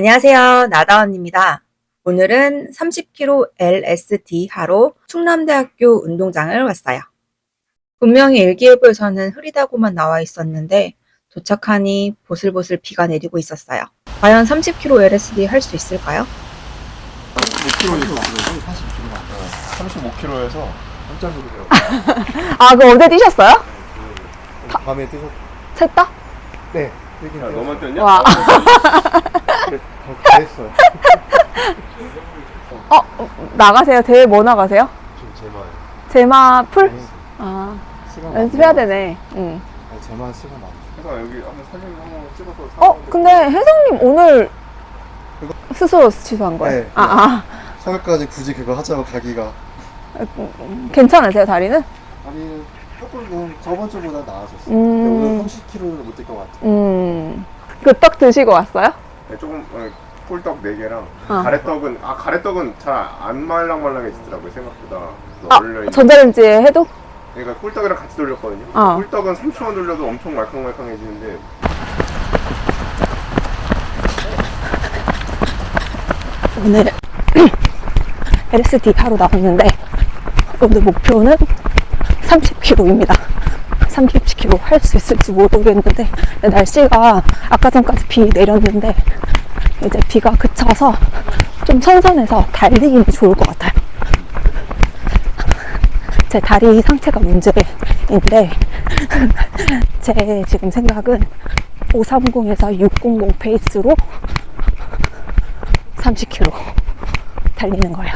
안녕하세요. 나다원입니다. 오늘은 30km LSD 하러 충남대학교 운동장을 왔어요. 분명히 일기예보에서는 흐리다고만 나와 있었는데 도착하니 보슬보슬 비가 내리고 있었어요. 과연 30km LSD 할 수 있을까요? 5km에서 40km 35km에서 깜짝 놀래요. 아, 그 어제 뛰셨어요? 밤에 뜨셨. 셋 다? 네. 야, 뜨 너만 뛰었냐? 와. 다 했어요. 어, 나가세요. 대회 뭐 나가세요? 지금 제만. 제마 풀? 아니, 아, 시간 연습해야 되네. 응. 아니, 제만 시간 안. 그래서 여기 한번 사진 한번 찍어서 어, 근데 혜성님 오늘 스스로 취소한 거예요? 네. 아, 성역까지 굳이 그거 하자고 가기가. 아. 괜찮으세요, 다리는? 아니 조금 뭐 저번 주보다 나아졌어요. 음. 근데 오늘 30km를 못 뛸 것 같아요. 음. 그 떡 드시고 왔어요? 네, 조금 어, 꿀떡 4개랑 어. 가래떡은 아 가래떡은 잘 안 말랑말랑해지더라고요 생각보다 아, 전자레인지에 해도? 그러니까 꿀떡이랑 같이 돌렸거든요 어. 꿀떡은 3초만 돌려도 엄청 말캉말캉해지는데 오늘 LSD 하러 나왔는데 오늘 목표는 30km입니다. 30km 할 수 있을지 모르겠는데 날씨가 아까 전까지 비 내렸는데 이제 비가 그쳐서 좀 선선해서 달리기는 좋을 것 같아요. 제 다리 상태가 문제인데 제 지금 생각은 530에서 600 페이스로 30km 달리는 거예요.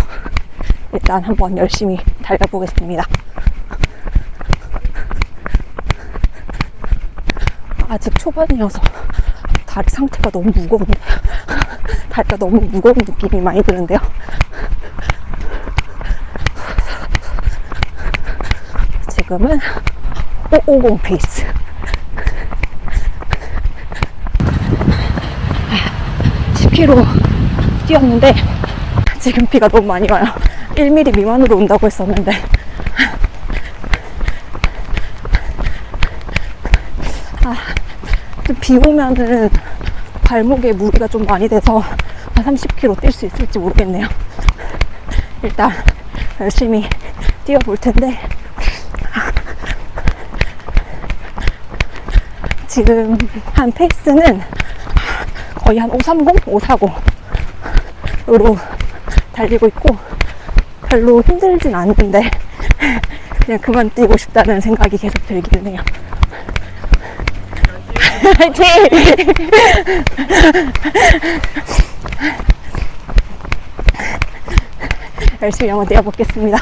일단 한번 열심히 달려보겠습니다. 아직 초반이어서 다리 상태가 너무 무거운데 다리가 너무 무거운 느낌이 많이 드는데요. 지금은 550 페이스. 10km 뛰었는데 지금 비가 너무 많이 와요. 1mm 미만으로 온다고 했었는데 아, 좀 비 오면은 발목에 무리가 좀 많이 돼서 한 30km 뛸 수 있을지 모르겠네요. 일단 열심히 뛰어볼 텐데 지금 한 페이스는 거의 한 530, 540으로 달리고 있고 별로 힘들진 않는데 그냥 그만 뛰고 싶다는 생각이 계속 들기는 해요. 화이팅! 열심히 한번 뛰어보겠습니다.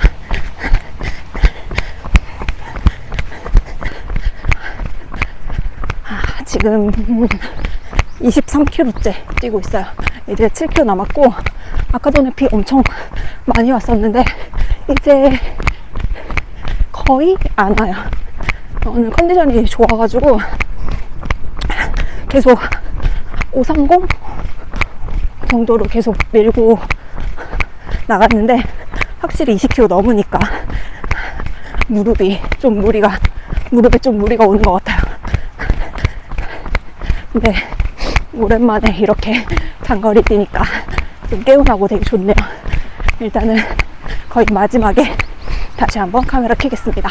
아, 지금 23km째 뛰고 있어요. 이제 7km 남았고, 아까 전에 비 엄청 많이 왔었는데, 이제 거의 안 와요. 오늘 컨디션이 좋아가지고, 계속 530 정도로 계속 밀고 나갔는데, 확실히 20km 넘으니까 무릎이 좀 무리가, 무릎에 좀 무리가 오는 것 같아요. 근데 오랜만에 이렇게 장거리 뛰니까 좀 개운하고 되게 좋네요. 일단은 거의 마지막에 다시 한번 카메라 켜겠습니다.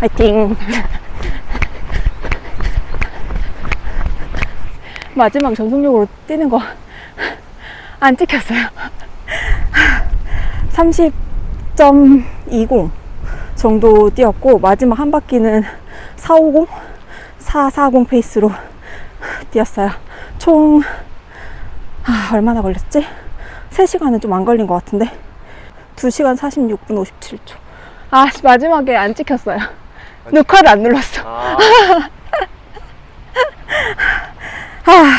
화이팅! 마지막 전속력으로 뛰는 거 안 찍혔어요. 30.20 정도 뛰었고 마지막 한 바퀴는 450, 440 페이스로 뛰었어요. 총 아, 얼마나 걸렸지? 3시간은 좀 안 걸린 것 같은데 2시간 46분 57초 아 씨, 마지막에 안 찍혔어요 녹화를 안 눌렀어 아,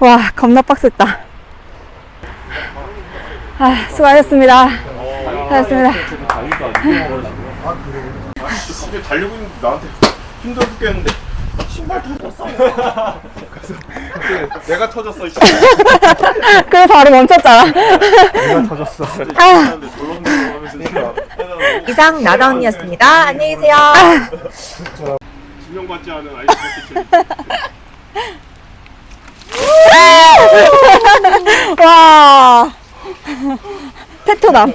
와 겁나 빡셌다 아 수고하셨습니다 수고하셨습니다 집에 달리고 있는데 나한테 힘들어 죽겠는데 신발 터졌어 내가 터졌어 이 그래서 바로 멈췄잖아 내가 터졌어. 아, 이상 나다원이었습니다. 안녕히 계세요. 진영받지 않은 아이스 와. 테토남.